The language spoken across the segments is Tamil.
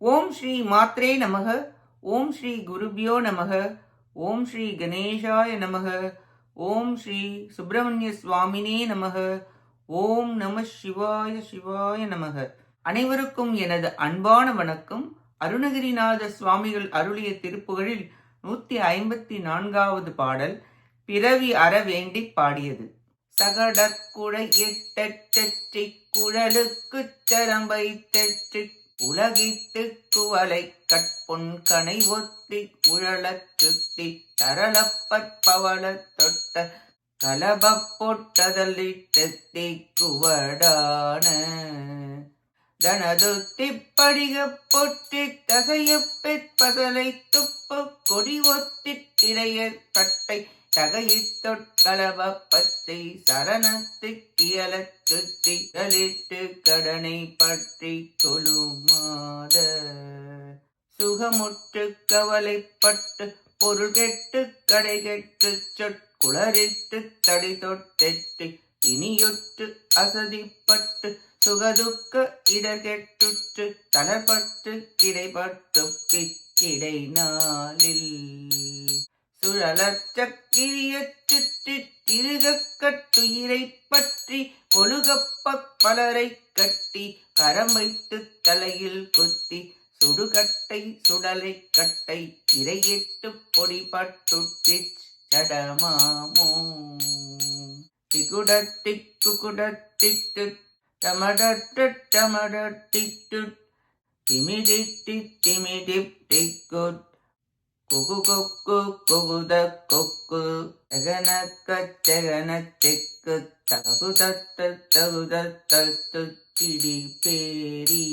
ஓம் ஸ்ரீ மாத்ரே நமக. ஓம் ஸ்ரீ குருபியோ நமக. ஓம் ஸ்ரீ கணேஷாய நமக. ஓம் ஸ்ரீ சுப்பிரமணிய சுவாமினே நமக. ஓம் நம சிவாய சிவாய நமக. அனைவருக்கும் எனது அன்பான வணக்கம். அருணகிரிநாத சுவாமிகள் அருளிய திருப்புகழில் நூத்தி ஐம்பத்தி நான்காவது பாடல் பிறவி அற வேண்டிப் பாடியது சகடக்குழையிட்டற்றி குழலுக்குச் சரம்பை தெற்றி உலகிட்டு குவலை கட்பொன் கனை ஒத்தி குழலச் சுத்தி தரளப்பற்பவள தொட்ட கலப பொட்டதல்லி தெத்தி குவடான. தனது திப்படிக பொட்டி தகைய பெற்பதலை துப்பு கொடி ஒத்தித் திரைய தகையிட்டொட்டளவ தகையித்தொட்கலவ பச்சை சரணத்துக் கியலச் சுத்தி கலிட்டு கடனை பற்றி தொழுமாத. சுகமுற்று கவலைப்பட்டு பொருள் கெட்டு கடை கெட்டு சொற்குளரிட்டு தடி தொட்டெட்டு இனியொற்று அசதிப்பட்டு சுகதுக்க இடர்கெட்டுற்று தளர்பட்டு கிடைப்பட்டு பிச்சிடை நாளில். சுழலச்சக்கிரியச் சுற்றி திருகக் பற்றி கொழுகப்பப் கட்டி கரம் வைத்து தலையில் குத்தி சுடுகட்டை சுடலை கட்டை இரையிட்டு பொடிபட்டுற்றிச் சடமாமோ. திகுடத்திக்கு குடத்திட்டு டமடட்டு டமடட்டிட்டு திமிடிட்டி திமிடிப்டிக்குட் குகு கொக்கு குகுத கொக்கு ஜெகனக்க ஜெகன தெக்கு தகு தத்து தகுத தத்து திடி பேரி.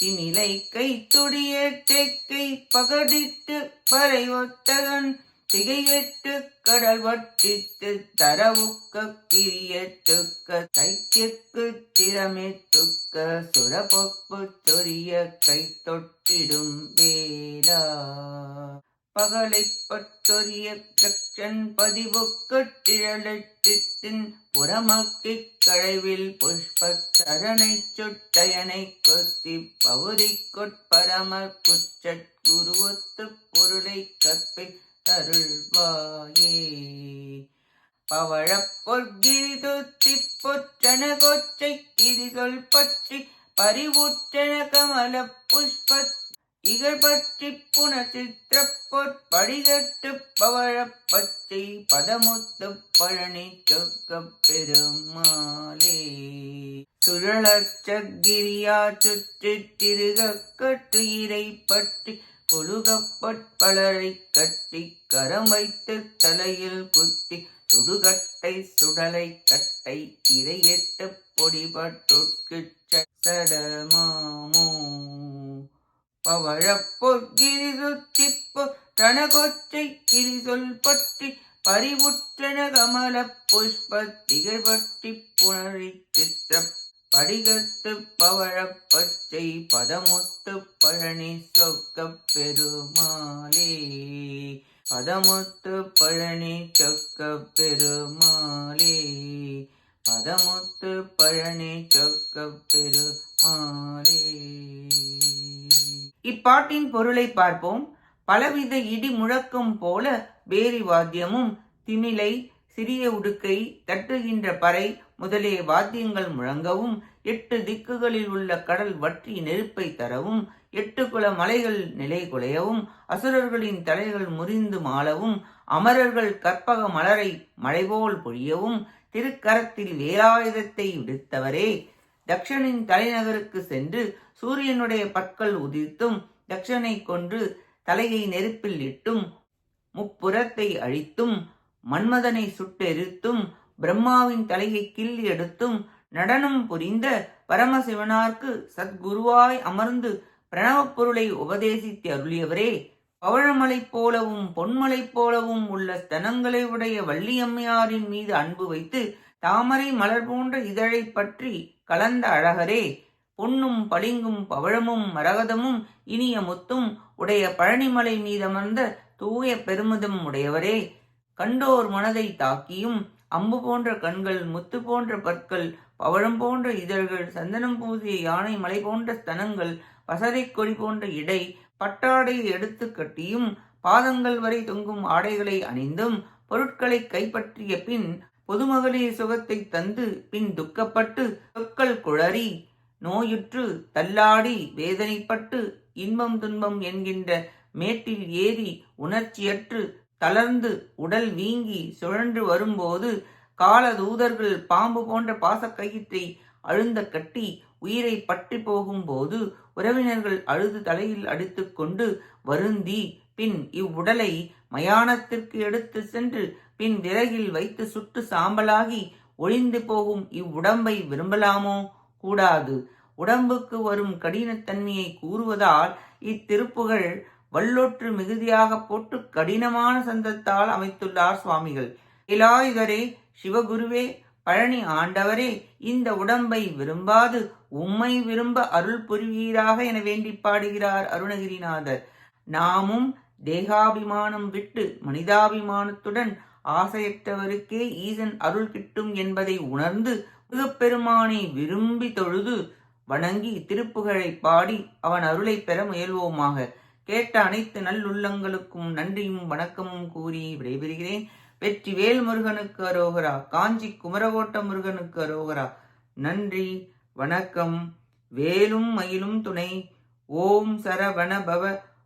திமிலை கை துடிய தெக்கை பகடிட்டு பறை ஒத்தகன் திகையெட்டு கடல் வட்டித்து தரவுக்க கிரியட்டுக்க கைத்திற்கு துக்க சுரப்பொப்பு சொரிய கை தொட்டிடும் வேலா. பகலை பத்தொரிய கக்ஷன் பதிவுக்கு திழலிட்டின் புறமக்கிக் கழைவில் புஷ்ப சரணை சுட்டயனை கொத்தி பகுதி கொட்பரம குச்சட் குருவத்து பொருளை கற்பி அருள்வாயே பவழப் பொற்கிரி தொத்தி பொற்றன கொச்சை கிரிதொல் பற்றி பரிவுற்றன கமல புஷ்ப இகழ்பற்றி புன சித்திர பொற்படிகட்டு பவழப் பதமுத்து பழனி சொக்க பெருமாளே. சுழலச்சகிரியா சுற்றி திருக கட்டுயிரை பற்றி கொழுகப்பட்பலரை கட்டி கரம் வைத்து தலையில் குத்தி சுடுகட்டை சுடலை கட்டை இரையெட்டு பொடிபட்டொற்கு சடமாமோ. பவழப்பொற்கிரி சுத்திப்பு ரணகொச்சை கிரி சொல் பற்றி பறிவுற்றன கமல புஷ்ப திகழ்பட்டி புணரி சித்திர படிகத்து பவழப்பச்சை பதமுத்து பழனி சொக்க பெருமாளே. பதமுத்து பழனி சொக்க பெருமாளே. பதமுத்து பழனி சொக்க பெருமாளே. இப்பாட்டின் பொருளை பார்ப்போம். பலவித இடி முழக்கம் போல பேரி வாத்தியமும் திமிலை சிறிய உடுக்கை தட்டுகின்ற பறை முதலிய வாத்தியங்கள் முழங்கவும் எட்டு திக்குகளில் உள்ள கடல் வற்றி நெருப்பை தரவும் எட்டு குல மலைகள் நிலை குலையவும் அசுரர்களின் தலைகள் முறிந்து மாளவும் அமரர்கள் கற்பக மலரை மழைபோல் பொழியவும் திருக்கரத்தில் வேலாயுதத்தை விடுத்தவரே தக்ஷனின் தலைநகருக்கு சென்று சூரியனுடைய பற்கள் உதிர்த்தும் தக்ஷனை கொன்று தலையை நெருப்பில் இட்டும் முப்புறத்தை அழித்தும் மன்மதனை சுட்டெரித்தும் பிரம்மாவின் தலையை கிள்ளி எடுத்தும் நடனம் புரிந்த பரமசிவனார்க்கு சத்குருவாய் அமர்ந்து பிரணவப் பொருளை உபதேசித்து அருளியவரே பவழமலை போலவும் பொன்மலை போலவும் உள்ள ஸ்தனங்களை உடைய வள்ளியம்மையாரின் மீது அன்பு வைத்து தாமரை மலர் போன்ற இதழை பற்றி கலந்த அழகரே. பொன்னும் பளிங்கும் பவழமும் மரகதமும் இனிய முத்தும் உடைய பழனிமலை மீதமர்ந்த தூய பெருமிதம் உடையவரே. கண்டோர் மனதை தாக்கியும் அம்பு போன்ற கண்கள் முத்து போன்ற பற்கள் பவழம் போன்ற இதழ்கள் சந்தனம் பூசிய யானை மலை போன்ற ஸ்தனங்கள் பசறைக் கொடி போன்ற இடை பட்டாடையை எடுத்து கட்டியும் பாதங்கள் வரை தொங்கும் ஆடைகளை அணிந்தும் பொருட்களை கைப்பற்றிய பின் பொதுமகளிர் சுகத்தை தந்து பின் துக்கப்பட்டு சொற்கள் குழறி நோயுற்று தள்ளாடி வேதனைப்பட்டு இன்பம் துன்பம் என்கின்ற மேட்டில் ஏறி உணர்ச்சியற்று தளர்ந்து உடல் வீங்கி சுழன்று வரும்போது கால தூதர்கள் பாம்பு போன்ற பாசக்கயிற்றை அழுந்த கட்டி உயிரை பற்றி போகும்போது உறவினர்கள் அழுது தலையில் அடித்துக்கொண்டு வருந்தி பின் இவ்வுடலை மயானத்திற்கு எடுத்து சென்று பின் விறகில் வைத்து சுட்டு சாம்பலாகி ஒளிந்து போகும் இவ்வுடம்பை விரும்பலாமோ? கூடாது. உடம்புக்கு வரும் கடினத்தன்மையை கூறுவதால் இத்திருப்புகள் வல்லொற்று மிகுதியாக போட்டு கடினமான சந்தத்தால் அமைத்துள்ளார் சுவாமிகள். இலாயுதரே சிவகுருவே பழனி ஆண்டவரே இந்த உடம்பை விரும்பாது உம்மை விரும்ப அருள் புரிவீராக என வேண்டி பாடுகிறார் அருணகிரிநாதர். நாமும் தேகாபிமானம் விட்டு மனிதாபிமானத்துடன் ஆசையற்றவருக்கே ஈசன் அருள் கிட்டும் என்பதை உணர்ந்து முருகப்பெருமானை விரும்பி தொழுது வணங்கி திருப்புகழை பாடி அவன் அருளை பெற முயல்வோமாக. கேட்ட அனைத்து நல்லுள்ளங்களுக்கும் நன்றியும் வணக்கமும் கூறி விடைபெறுகிறேன். வெற்றி வேல் முருகனுக்கு அரோகரா காஞ்சி குமரகோட்ட முருகனுக்கு அரோகரா. நன்றி வணக்கம். வேலும் மயிலும் துணை. ஓம் சரவண பவ